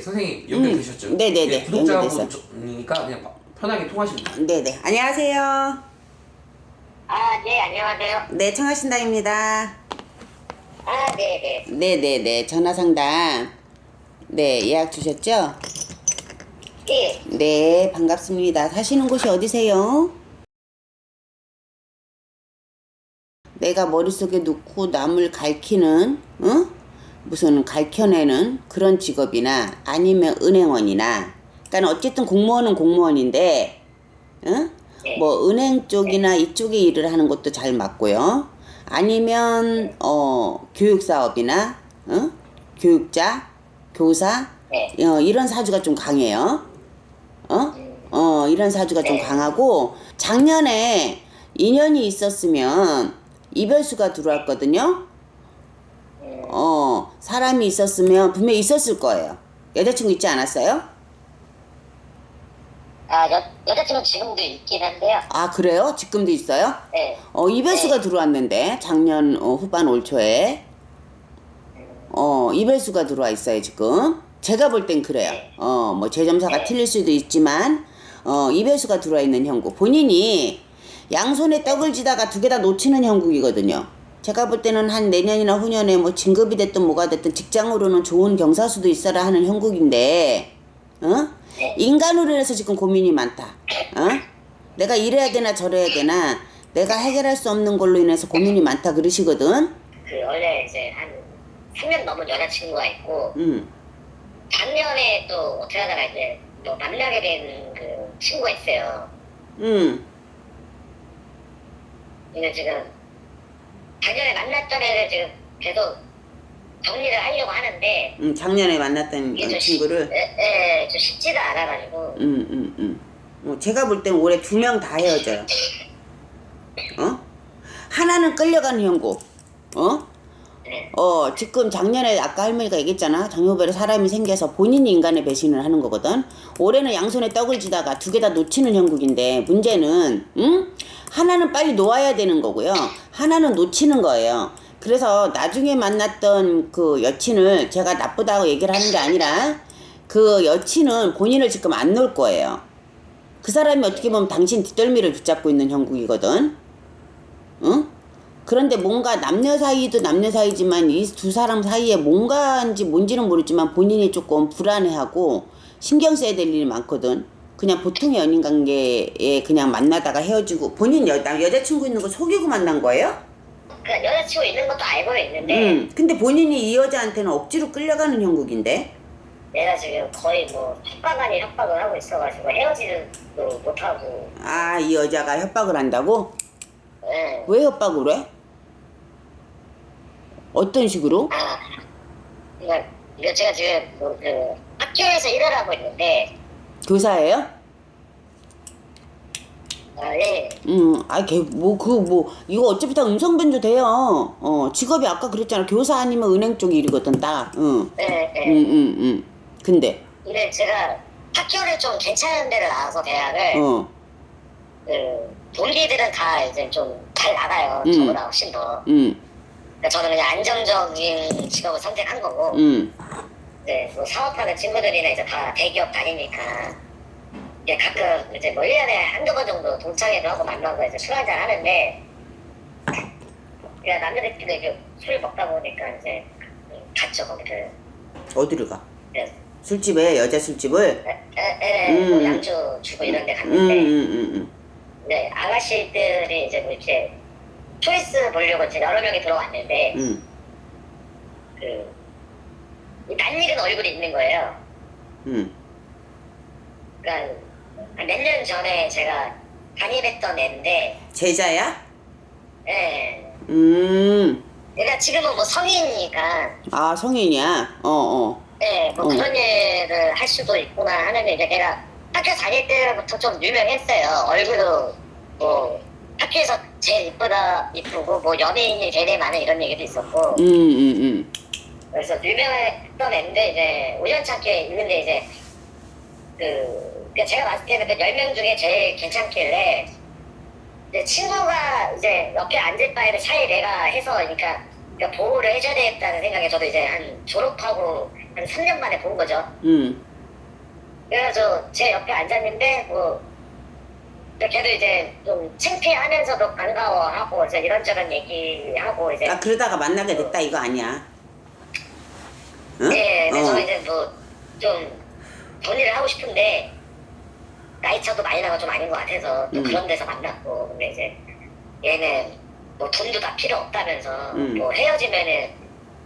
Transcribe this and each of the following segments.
네, 선생님 연결되셨죠? 음, 네네네, 구독자분이니까 그냥 바- 편하게 통하시면 돼요. 네네. 안녕하세요. 아, 네, 안녕하세요. 네, 청하신다입니다. 아, 네, 네. 네네네. 전화 상담. 네, 예약 주셨죠? 예, 네, 반갑습니다. 사시는 곳이 어디세요? 내가 머릿속에 넣고 남을 갈키는, 응? 무슨 갈켜내는 그런 직업이나 아니면 은행원이나, 그러니까 어쨌든 공무원은 공무원인데, 응? 뭐 은행 쪽이나 이쪽에 일을 하는 것도 잘 맞고요. 아니면 어 교육 사업이나, 응? 교육자, 교사, 네. 어, 이런 사주가 좀 강해요. 어? 어, 이런 사주가 좀 강하고, 작년에 인연이 있었으면 이별수가 들어왔거든요. 어, 사람이 있었으면 분명히 있었을 거예요. 여자친구 있지 않았어요? 아, 여, 여자친구 지금도 있긴 한데요. 아, 그래요? 지금도 있어요? 네. 어, 이별수가 들어왔는데, 작년 어, 후반 올 초에. 어, 이별수가 들어와 있어요, 지금. 제가 볼 땐 그래요. 어, 뭐, 재점사가 틀릴 수도 있지만, 어, 이별수가 들어와 있는 형국. 본인이 양손에 떡을 지다가 두 개 다 놓치는 형국이거든요. 제가 볼 때는 한 내년이나 후년에 뭐 진급이 됐든 뭐가 됐든 직장으로는 좋은 경사수도 있어라 하는 형국인데, 어? 인간으로 인해서 지금 고민이 많다. 어? 내가 이래야 되나 저래야 되나 내가 해결할 수 없는 걸로 인해서 고민이 많다 그러시거든. 그, 원래 이제 한 3년 넘은 여자친구가 있고, 음. 작년에 또 어떻게 하다가 이제 또 만나게 된 그 친구가 있어요. 음. 근데 지금 작년에 만났던 애를 지금 계속 정리를 하려고 하는데, 음, 작년에 만났던 이게 어, 좀 친구를 쉽- 예, 예, 좀 쉽지가 않아가지고, 음, 음, 음. 어, 제가 볼 땐 올해 두 명 다 헤어져요. 어? 하나는 끌려가는 형국. 어? 네. 어, 지금 작년에 아까 할머니가 얘기했잖아. 장효별에 사람이 생겨서 본인이 인간의 배신을 하는 거거든. 올해는 양손에 떡을 지다가 두 개 다 놓치는 형국인데 문제는 응? 하나는 빨리 놓아야 되는 거고요. 하나는 놓치는 거예요. 그래서 나중에 만났던 그 여친을 제가 나쁘다고 얘기를 하는 게 아니라 그 여친은 본인을 지금 안 놓을 거예요. 그 사람이 어떻게 보면 당신 뒷덜미를 붙잡고 있는 형국이거든. 응? 그런데 뭔가 남녀 사이도 남녀 사이지만 이 두 사람 사이에 뭔가인지 뭔지는 모르지만 본인이 조금 불안해하고 신경 써야 될 일이 많거든. 그냥 보통의 연인 관계에 그냥 만나다가 헤어지고 본인 여, 남- 여자친구 있는 거 속이고 만난 거예요? 그 여자친구 있는 것도 알고 있는데, 응. 근데 본인이 이 여자한테는 억지로 끌려가는 형국인데. 내가 지금 거의 뭐 협박 아닌 협박을 하고 있어가지고 헤어지지도 못하고, 아, 이 여자가 협박을 한다고? 예. 왜 협박을 해? 어떤 식으로? 아, 이거, 이거 제가 지금 뭐, 그 학교에서 일을 하고 있는데, 교사예요? 아, 예. 음, 아, 걔, 뭐, 그, 뭐, 이거 어차피 다 음성 변조 돼요. 어, 직업이 아까 그랬잖아. 교사 아니면 은행 쪽 일이거든, 딱. 응. 예, 예. 응, 응, 응. 근데, 근데 제가 학교를 좀 괜찮은 데를 나와서 대학을, 어, 그, 동기들은 다 이제 좀 잘 나가요. 음. 저보다 훨씬 더. 응, 그러니까 저는 그냥 안정적인 직업을 선택한 거고, 응, 이제 뭐 사업하는 친구들이나 이제 다 대기업 다니니까, 이제 가끔 이제 뭐 1년에 한두 번 정도 동창회도 하고 만나고 이제 술 한잔 하는데, 그냥 남자들끼리 이렇게 술 먹다 보니까 이제 갔죠, 거기를. 어디를 가? 그래서 술집에, 여자 술집을? 에, 에, 에, 뭐 음. 양주 주고 이런 데 응, 갔는데, 응, 응, 응. 네, 아가씨들이 이제 뭐 이렇게 초이스 보려고 이제 여러 명이 들어왔는데, 응, 그, 낯익은 얼굴이 있는 거예요. 응. 그러니까 몇 년 전에 제가 담임했던 애인데, 제자야? 예. 음, 그러니까 지금은 뭐 성인이니까, 아, 성인이야? 어, 어. 예, 뭐 어. 그런 일을 할 수도 있구나 하는데, 이제 내가 학교 다닐 때부터 좀 유명했어요. 얼굴도 뭐, 학교에서 제일 이쁘다, 이쁘고, 뭐 연예인이 제일 많은 이런 얘기도 있었고, 응, 응, 응. 그래서 유명했던 애인데 이제 우연찮게 있는데 이제 그 그러니까 제가 봤을 때는 그 10명 중에 제일 괜찮길래 이제 친구가 이제 옆에 앉을 바에는 차라리 내가 해서 그러니까, 그러니까 보호를 해줘야 되겠다는 생각에 저도 이제 한 졸업하고 한 3년 만에 본 거죠. 음. 그래서 제 옆에 앉았는데 뭐 걔도 이제 좀 창피하면서도 반가워하고 이제 이런저런 얘기하고 이제 아 그러다가 만나게 됐다 이거 아니야. 응? 네, 그래서 어. 이제 뭐 좀 돈일을 하고 싶은데 나이 차도 많이 나가 좀 아닌 것 같아서 또 음. 그런 데서 만났고 근데 이제 얘는 뭐 돈도 다 필요 없다면서 음. 뭐 헤어지면은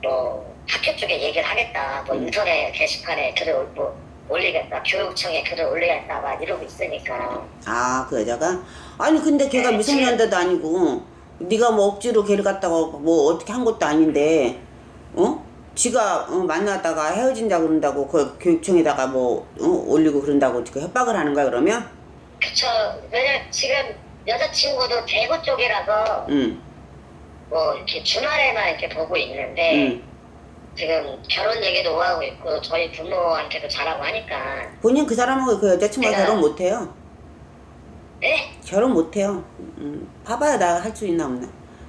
뭐 학교 쪽에 얘기를 하겠다 뭐 음. 인터넷 게시판에 글을 올- 뭐 올리겠다 교육청에 글을 올리겠다 막 이러고 있으니까 아, 그 여자가? 아니, 근데 걔가 네, 미성년자도 아니고, 네가 뭐 억지로 걔를 갖다가 뭐 어떻게 한 것도 아닌데, 어? 지가 어, 만나다가 헤어진다 그런다고 그 교육청에다가 뭐 어, 올리고 그런다고 그 협박을 하는 거야 그러면? 그쵸 왜냐 지금 여자친구도 대구 쪽이라서 응, 뭐 이렇게 주말에만 이렇게 보고 있는데 응. 지금 결혼 얘기도 오가고 있고 저희 부모한테도 잘하고 하니까 본인 그 사람하고 그 여자친구가 내가- 결혼 못해요. 네? 결혼 못해요. 음, 봐봐요 나 할 수 있나 없나.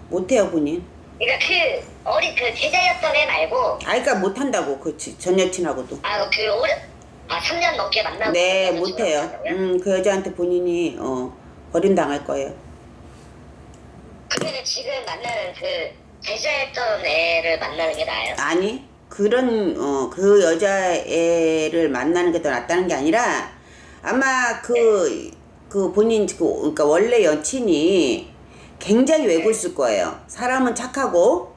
못해요 본인. 그러니까 그 어린 그 제자였던 애 말고 아, 그러니까 못한다고 그 전 여친하고도. 아 그 오래 아 3년 넘게 만나고 네, 여자친구랑 못해요. 음, 그 여자한테 본인이 어 버림당할 거예요. 그러면 지금 만나는 그 제자였던 애를 만나는 게 나아요? 아니 그런 어 그 여자애를 만나는 게 더 낫다는 게 아니라 아마 그 그 본인 그 그러니까 원래 여친이 굉장히 외골수일 거예요. 사람은 착하고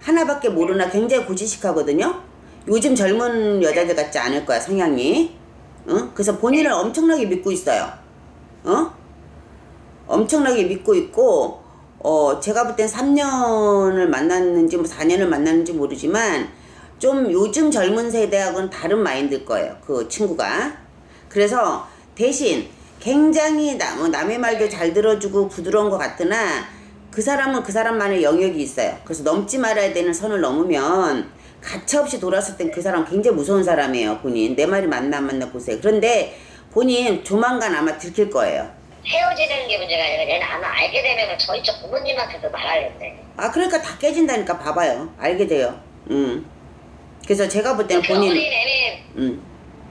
하나밖에 모르나 굉장히 고지식하거든요. 요즘 젊은 여자들 같지 않을 거야 성향이. 어? 그래서 본인을 엄청나게 믿고 있어요. 어? 엄청나게 믿고 있고 어 제가 볼 땐 3년을 만났는지 뭐 4년을 만났는지 모르지만 좀 요즘 젊은 세대하고는 다른 마인드일 거예요. 그 친구가. 그래서 대신 굉장히 남, 뭐 남의 말도 잘 들어주고 부드러운 것 같으나 그 사람은 그 사람만의 영역이 있어요. 그래서 넘지 말아야 되는 선을 넘으면 가차없이 돌았을 땐 그 사람 굉장히 무서운 사람이에요. 본인. 내 말이 맞나 안 맞나 보세요. 그런데 본인 조만간 아마 들킬 거예요. 헤어지는 게 문제가 아니라 얘는 아마 알게 되면 저희 쪽 부모님한테도 말하려는데 아 그러니까 다 깨진다니까 봐봐요. 알게 돼요. 음. 그래서 제가 볼 때는 그 어린 본인 애는 음.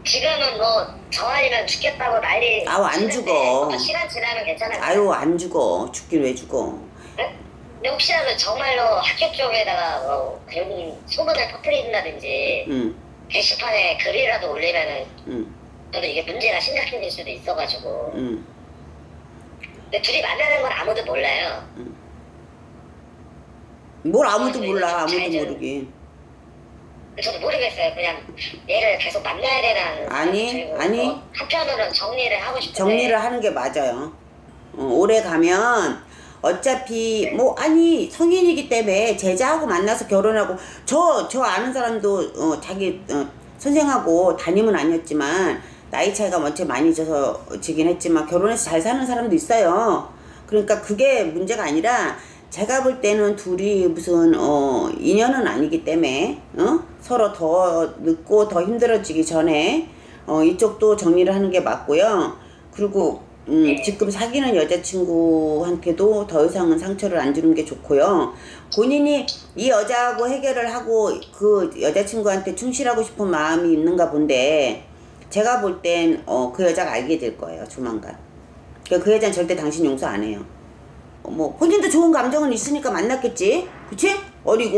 지금은 뭐 저 아니면 죽겠다고 난리 아우, 안 치는데 죽어. 뭐 시간 지나면 괜찮아요. 아유 안 죽어. 죽긴 왜 죽어. 근데 혹시라도 정말로 학교 쪽에다가 뭐 괜히 소문을 퍼뜨린다든지 음. 게시판에 글이라도 올리면은 음, 저도 이게 문제가 심각해질 수도 있어가지고. 음. 근데 둘이 만나는 건 아무도 몰라요. 뭘 아무도 어, 몰라 잘 아무도 좀- 모르게. 저도 모르겠어요. 그냥 얘를 계속 만나야 되나 아니, 아니. 뭐 한편으로는 정리를 하고 싶은데. 정리를 하는 게 맞아요. 어, 오래 가면 어차피 뭐 아니 성인이기 때문에 제자하고 만나서 결혼하고 저 저 아는 사람도 어, 자기 어, 선생하고 담임은 아니었지만 나이 차이가 먼저 많이 져서 지긴 했지만 결혼해서 잘 사는 사람도 있어요. 그러니까 그게 문제가 아니라 제가 볼 때는 둘이 무슨 어 인연은 아니기 때문에 어 서로 더 늦고 더 힘들어지기 전에 어 이쪽도 정리를 하는 게 맞고요. 그리고 음, 지금 사귀는 여자친구한테도 더 이상은 상처를 안 주는 게 좋고요. 본인이 이 여자하고 해결을 하고 그 여자친구한테 충실하고 싶은 마음이 있는가 본데 제가 볼땐 어, 그 여자가 알게 될 거예요. 조만간. 그, 그 여자는 절대 당신 용서 안 해요. 어, 뭐 본인도 좋은 감정은 있으니까 만났겠지. 그치? 어리고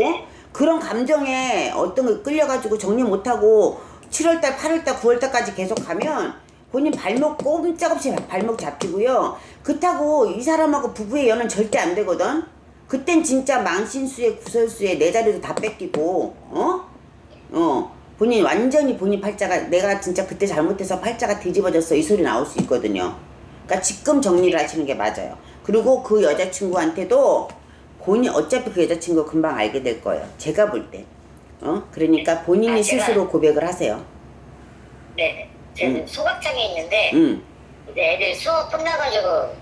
그런 감정에 어떤 거 끌려가지고 정리 못하고 7월달, 8월달, 9월달까지 계속 가면 본인 발목 꼼짝없이 발목 잡히고요. 그렇다고 이 사람하고 부부의 연은 절대 안 되거든. 그땐 진짜 망신수에 구설수에 내 자리도 다 뺏기고 어? 어 본인 완전히 본인 팔자가 내가 진짜 그때 잘못해서 팔자가 뒤집어졌어 이 소리 나올 수 있거든요. 그러니까 지금 정리를 하시는 게 맞아요. 그리고 그 여자친구한테도 본인 어차피 그 여자친구 금방 알게 될 거예요. 제가 볼 때. 어? 그러니까 본인이 아, 제가- 스스로 고백을 하세요. 네 저는 음. 소각장에 있는데 음. 이제 애들 수업 끝나가지고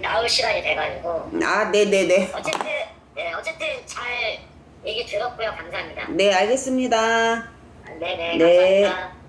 나올 시간이 돼가지고 아, 네네네. 어쨌든 네, 어쨌든 잘 얘기 들었고요 감사합니다 네, 알겠습니다. 네네 네. 감사합니다